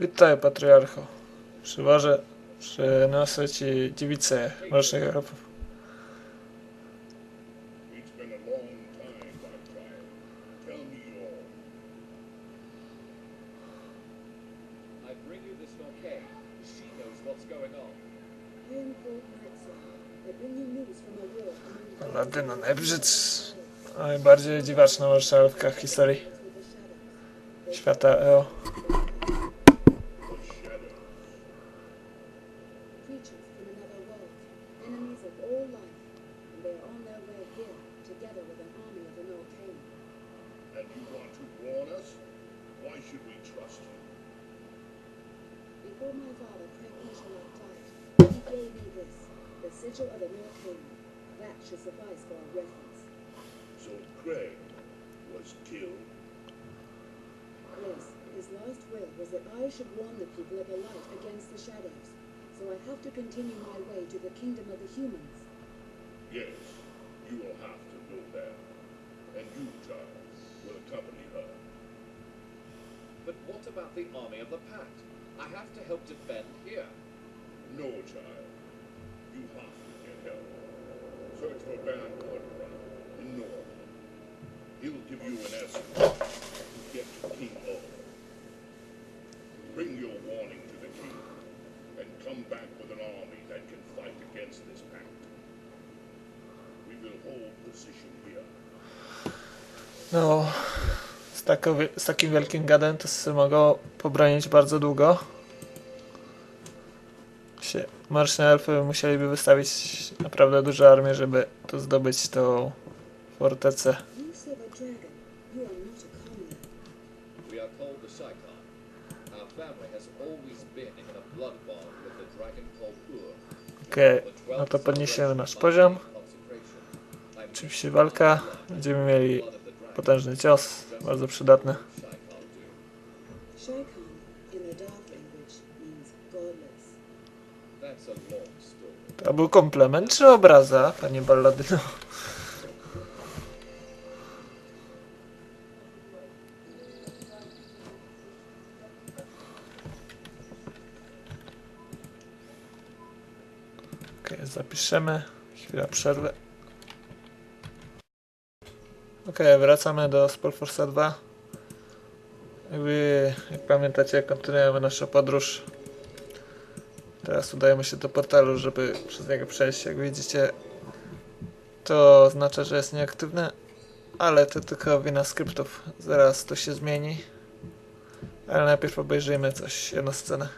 Witaj, patriarcho. Przywożę, przyniosę ci dziewicę mrocznych elfów. It's been a long time, my child. Tell me all. I bring you this Norkay. She knows what's going on. I am called Nightson. I bring you news from a war among the Ladyna najbrzydsza, najbardziej dziwaczna elfka w historii świata EO. Before my father, Craig Nishalak died, he gave me this, the sigil of the Norcane. That should suffice for our reference. So Craig was killed? Yes, his last will was that I should warn the people of the light against the shadows. So I have to continue my way to the kingdom of the humans. Yes, you will have to go there. And you, Charles, will accompany her. But what about the army of the Pact? I have to help defend here. No, child. You have to get help. Search for Baron Cordra in North. He'll give you an escort to get to King O. Bring your warning to the king, and come back with an army that can fight against this pact. We will hold position here. No, z, takowy, z takim wielkim gadem to sobie mogą pobronić bardzo długo. Się, mroczne elfy musieliby wystawić naprawdę duże armię, żeby tu zdobyć tą fortecę. Okej, no to podniesiemy nasz poziom. Oczywiście walka. Będziemy mieli potężny cios, bardzo przydatny. Shaikan, in the dark language, means godless. That's a long story. To był komplement czy obraza, panie Balladyno? Okej, zapiszemy. Chwila przerwy. Okej, wracamy do Spellforce 2. Jakby, jak pamiętacie, kontynuujemy naszą podróż Teraz udajemy się do portalu, żeby przez niego przejść. Jak widzicie, to oznacza, że jest nieaktywny, ale to tylko wina skryptów. Zaraz to się zmieni. Ale najpierw obejrzyjmy coś, jedną scenę.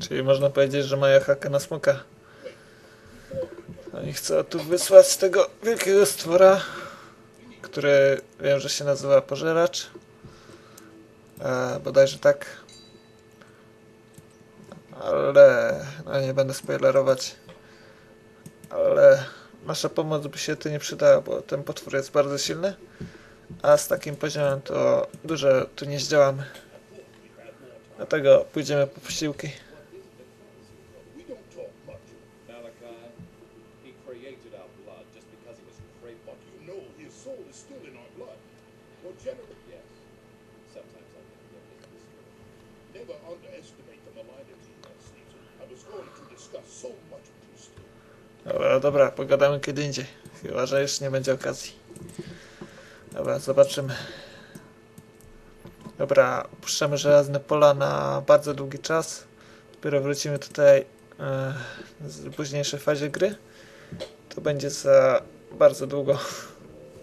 Czyli można powiedzieć, że mają hakę na smoka. Oni chcą tu wysłać tego wielkiego stwora, który wiem, że się nazywa Pożeracz. E, bodajże tak. Ale no nie będę spoilerować. Ale nasza pomoc by się tu nie przydała, bo ten potwór jest bardzo silny. A z takim poziomem to dużo tu nie zdziałamy. Dlatego pójdziemy po posiłki. Dobra, dobra, pogadamy kiedy indziej. Chyba, że już nie będzie okazji. Dobra, zobaczymy. Dobra, puszczamy żelazne pola na bardzo długi czas. Dopiero wrócimy tutaj e, w późniejszej fazie gry. To będzie za bardzo długo,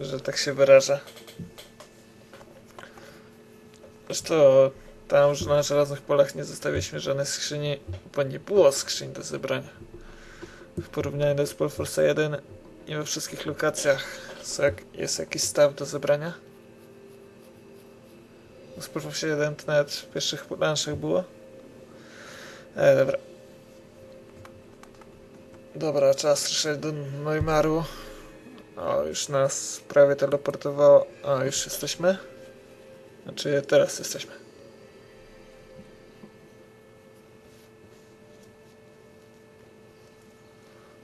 że tak się wyrażę. Zresztą tam już na żelaznych polach nie zostawiliśmy żadnej skrzyni, bo nie było skrzyń do zebrania w porównaniu do Spellforce 1 nie we wszystkich lokacjach jest jakiś staw do zebrania? Spróbował się jeden, to nawet w pierwszych planszach było. E, dobra. Dobra, czas ruszać do Neumaru. O, już nas prawie teleportowało. O, już jesteśmy. Znaczy, teraz jesteśmy.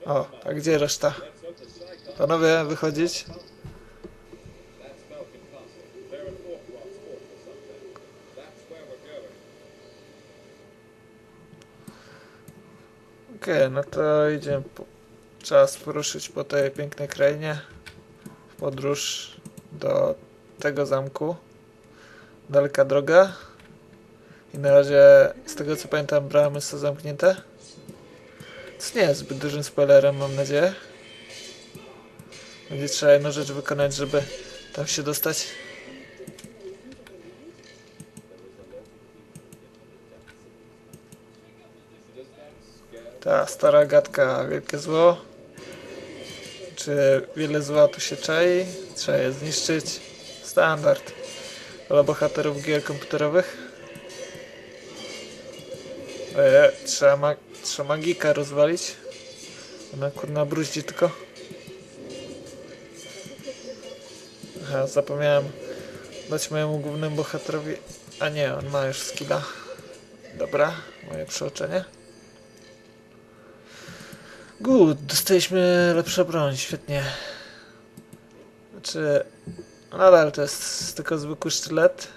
O, a gdzie reszta? Panowie, wychodzić? Okej, no to idziemy. Po... Czas poruszyć po tej pięknej krainie. W podróż do tego zamku. Daleka droga. I na razie, z tego co pamiętam, bramy są zamknięte. Nie jest zbyt dużym spoilerem, mam nadzieję. Będzie trzeba jedną rzecz wykonać, żeby tam się dostać. Ta stara gadka, wielkie zło. Czy wiele zła tu się czai? Trzeba je zniszczyć. Standard. Dla bohaterów gier komputerowych. E, trzeba, ma trzeba magika rozwalić. Ona kurna bruździ tylko. Aha, zapomniałem dać mojemu głównemu bohaterowi. A nie, on ma już skilla. Dobra, moje przeoczenie. Good, dostaliśmy lepszą broń, świetnie. Znaczy, nadal to jest tylko zwykły sztylet,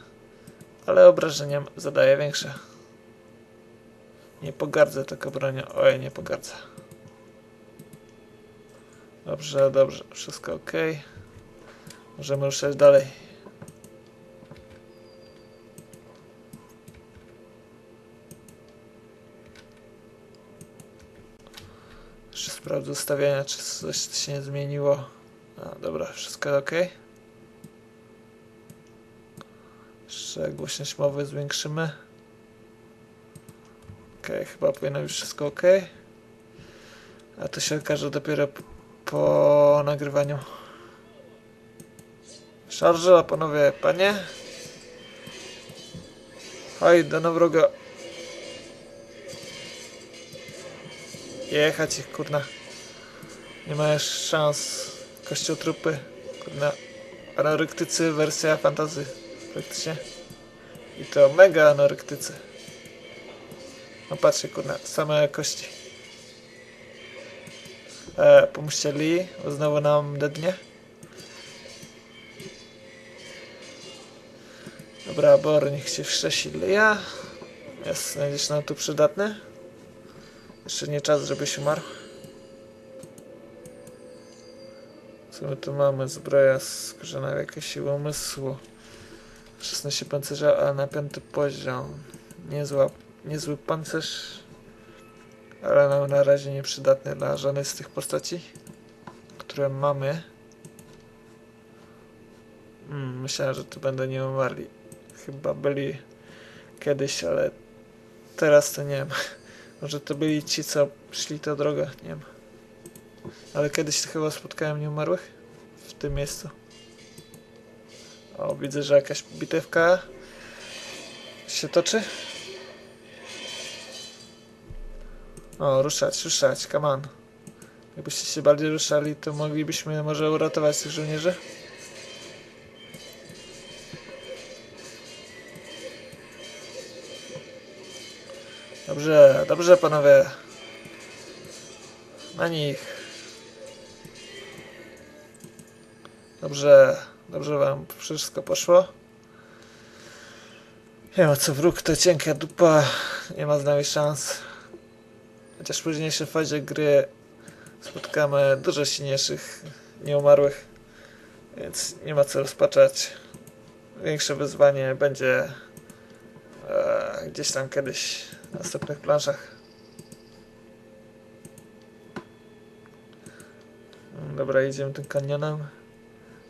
ale obrażenia zadaje większe. Nie pogardzę tego bronią. Oj, nie pogardzę. Dobrze, dobrze, wszystko ok. Możemy ruszać dalej. Jeszcze sprawdzę ustawienia, czy coś się nie zmieniło. A, dobra, wszystko ok. Jeszcze głośność mowy zwiększymy. Ok, chyba powinno być wszystko ok. A to się okaże dopiero po nagrywaniu. Szarża, panowie, panie. Hoj, do nowroga. Jechać ich, kurna. Nie ma już szans. Kościotrupy, kurna. Anorektycy, wersja fantazy. Praktycznie. I to mega anorektycy. No patrzcie, kurna, same kości. E, pomóżcie Lee, znowu nam dednie. Dobra, Bor, niech się wszesi Leja. Jest, będziesz nam tu przydatny. Jeszcze nie czas, żebyś umarł. Co my tu mamy? Zbroja skórzana w jakieś siły umysłu. 16 pancerza, ale na piąty poziom. Niezła, niezły pancerz. Ale nam na razie nieprzydatny dla żadnej z tych postaci, które mamy. Hmm, myślałem, że tu będą nie umarli. Chyba byli kiedyś, ale teraz to nie wiem. Może to byli ci, co szli tę drogę, nie wiem. Ale kiedyś to chyba spotkałem nieumarłych w tym miejscu. O, widzę, że jakaś bitewka się toczy. O, ruszać, ruszać, come on. Jakbyście się bardziej ruszali, to moglibyśmy może uratować tych żołnierzy. Dobrze, dobrze panowie. Na nich. Dobrze, dobrze wam wszystko poszło. Nie ma co wróg, to cienka dupa. Nie ma z nami szans. Chociaż w późniejszej fazie gry spotkamy dużo silniejszych, nieumarłych. Więc nie ma co rozpaczać. Większe wyzwanie będzie e, gdzieś tam kiedyś w następnych planszach. Mm, Dobra, idziemy tym kanionem.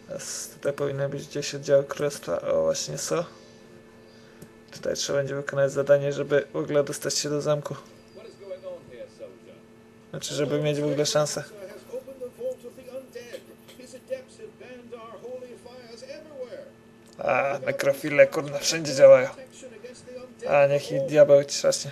Teraz tutaj powinny być gdzieś oddziały królestwa. O, właśnie są. Tutaj trzeba będzie wykonać zadanie, żeby w ogóle dostać się do zamku. Znaczy, żeby mieć w ogóle szansę. A, nekrofile, kurna, wszędzie działają. A, niech i diabeł ci trzaśnie.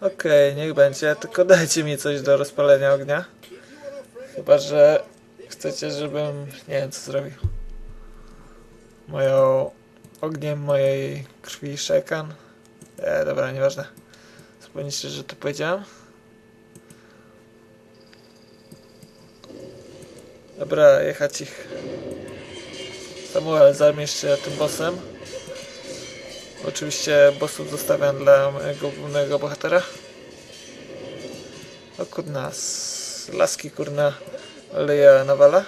Okej, niech będzie, tylko dajcie mi coś do rozpalenia ognia. Chyba, że chcecie, żebym... nie wiem, co zrobił. Moją... ogniem mojej krwi szekan. E, dobra, nieważne. Zapomnijcie, że to powiedziałem. Dobra, jechać ich. Samuel, zajmiesz się tym bossem. Oczywiście bossów zostawiam dla mojego głównego bohatera. O kurna, laski kurna leja nawala.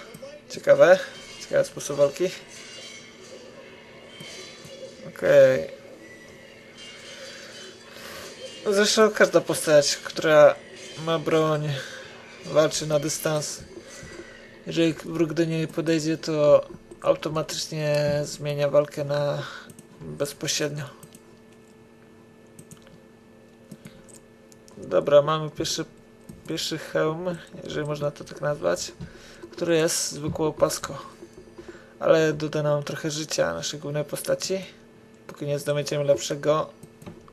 Ciekawe. Ciekawy sposób walki. Okej. Zresztą każda postać, która ma broń, walczy na dystans. Jeżeli wróg do niej podejdzie, to automatycznie zmienia walkę na bezpośrednio. Dobra, mamy pierwszy, pierwszy hełm, jeżeli można to tak nazwać, który jest zwykłą paską. Ale doda nam trochę życia naszej głównej postaci. Póki nie zdobędziemy lepszego,